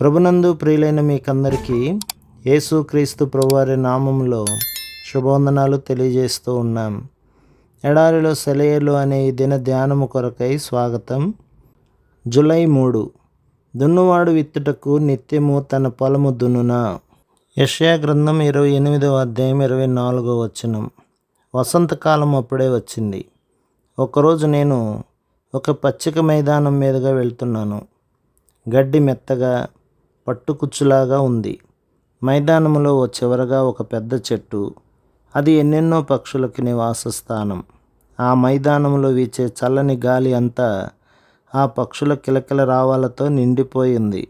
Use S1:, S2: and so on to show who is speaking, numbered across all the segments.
S1: ప్రభునందు ప్రియులైన మీకందరికీ యేసుక్రీస్తు ప్రభువారి నామంలో శుభవందనాలు తెలియజేస్తూ ఉన్నాం. ఎడారిలో సెలయేలు అనే ఈ దిన ధ్యానము కొరకై స్వాగతం. జులై మూడు. దున్నువాడు విత్తుటకు నిత్యము తన పొలము దున్నునా. యెషయా గ్రంథం ఇరవై ఎనిమిదవ అధ్యాయం ఇరవై నాలుగో వచనం. వసంతకాలం అప్పుడే వచ్చింది. ఒకరోజు నేను ఒక పచ్చిక మైదానం మీదుగా వెళ్తున్నాను. గడ్డి మెత్తగా పట్టుకుచ్చులాగా ఉంది. మైదానంలో ఓ చివరగా ఒక పెద్ద చెట్టు. అది ఎన్నెన్నో పక్షులకి నివాస స్థానం ఆ మైదానంలో వీచే చల్లని గాలి అంతా ఆ పక్షుల కిలకిల రావాలతో నిండిపోయింది.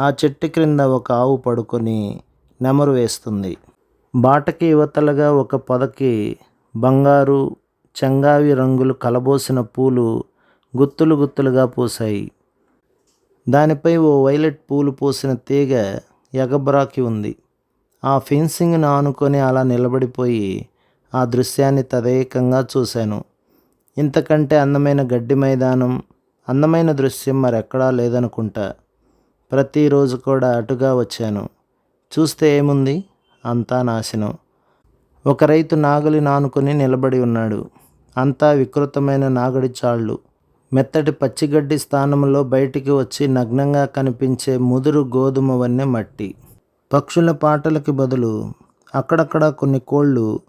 S1: ఆ చెట్టు క్రింద ఒక ఆవు పడుకొని నెమరు వేస్తుంది. బాటకి యువతలుగా ఒక పొదకి బంగారు చెంగావి రంగులు కలబోసిన పూలు గుత్తులు గుత్తులుగా పూసాయి దానిపై ఓ వైలెట్ పూలు పూసిన తీగ ఎగబ్రాకి ఉంది. ఆ ఫెన్సింగ్ను ఆనుకొని అలా నిలబడిపోయి ఆ దృశ్యాన్ని తదేకంగా చూశాను. ఇంతకంటే అందమైన గడ్డి మైదానం అందమైన దృశ్యం మరెక్కడా లేదనుకుంటా. ప్రతిరోజు కూడా అటుగా వచ్చాను. చూస్తే ఏముంది? అంతా నాశనం. ఒక రైతు నాగలి నానుకొని నిలబడి ఉన్నాడు. అంతా వికృతమైన నాగడి చాళ్ళు. మెత్తటి పచ్చిగడ్డి స్థానంలో బయటికి వచ్చి నగ్నంగా కనిపించే ముదురు గోధుమ వన్నె మట్టి. పక్షుల పాటలకి బదులు అక్కడక్కడ కొన్ని కోళ్ళు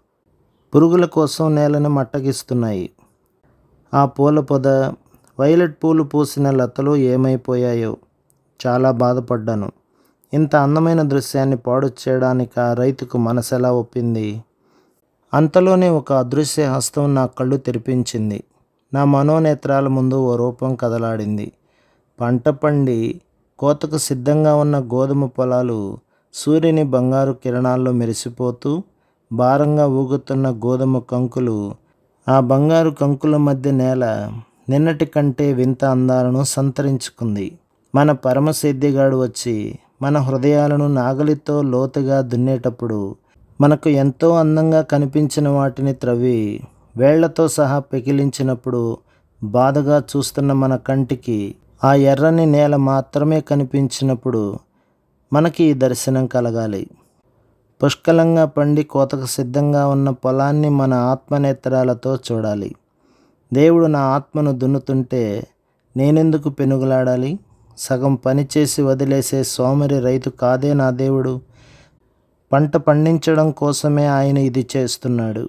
S1: పురుగుల కోసం నేలను మట్టగిస్తున్నాయి. ఆ పూల పొద వైలెట్ పూలు పూసిన లతలు ఏమైపోయాయో చాలా బాధపడ్డాను. ఇంత అందమైన దృశ్యాన్ని పాడు చేయడానికి ఆ రైతుకు మనసెలా ఒప్పింది? అంతలోనే ఒక అదృశ్య హస్తం నా కళ్ళు తెరిపించింది. నా మనోనేత్రాల ముందు ఓ రూపం కదలాడింది. పంట పండి కోతకు సిద్ధంగా ఉన్న గోధుమ పొలాలు సూర్యుని బంగారు కిరణాల్లో మెరిసిపోతూ భారంగా ఊగుతున్న గోధుమ కంకులు ఆ బంగారు కంకుల మధ్య నేల నిన్నటి కంటే వింత అందాలను సంతరించుకుంది. మన పరమసిద్ధిగాడు వచ్చి మన హృదయాలను నాగలితో లోతుగా దున్నేటప్పుడు మనకు ఎంతో అందంగా కనిపించిన వాటిని త్రవ్వి వేళ్ళతో సహా పెకిలించినప్పుడు బాధగా చూస్తున్న మన కంటికి ఆ ఎర్రని నేల మాత్రమే కనిపించినప్పుడు మనకి ఈ దర్శనం కలగాలి. పుష్కలంగా పండి కోతకు సిద్ధంగా ఉన్న పొలాన్ని మన ఆత్మనేత్రాలతో చూడాలి. దేవుడు నా ఆత్మను దున్నుతుంటే నేనెందుకు పెనుగులాడాలి? సగం పని చేసి వదిలేసే సోమరి రైతు కాదే నా దేవుడు? పంట పండించడం కోసమే ఆయన ఇది చేస్తున్నాడు.